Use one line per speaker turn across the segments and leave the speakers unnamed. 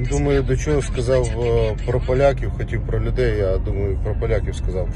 Думаю, до чого сказав е, про поляків, хотів про людей, а думаю, про поляків сказав.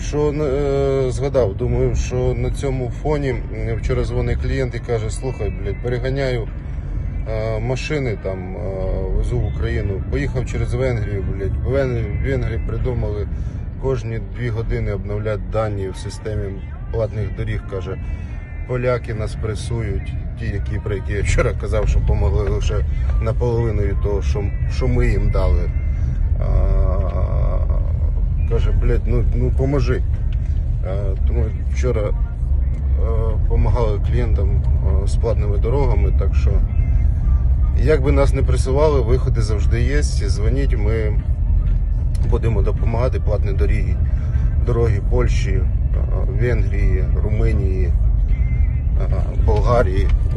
Що е, згадав, думаю, що на цьому фоні вчора дзвонить клієнт і каже, слухай, блядь, переганяю е, машини там, е, везу в Україну. Поїхав через Венгрію, блядь. В Венгрії придумали кожні дві години обновляти дані в системі платних доріг, каже. Поляки нас пресують, ті, які про які я вчора казав, що помогли лише наполовину того, що, що ми їм дали. А, каже, блядь, ну, ну поможи. А, тому вчора допомагали клієнтам з платними дорогами, так що як би нас не пресували, виходи завжди є. Дзвоніть, ми будемо допомагати платні дороги, дороги Польщі, Венгрії, Румунії. Болгарії.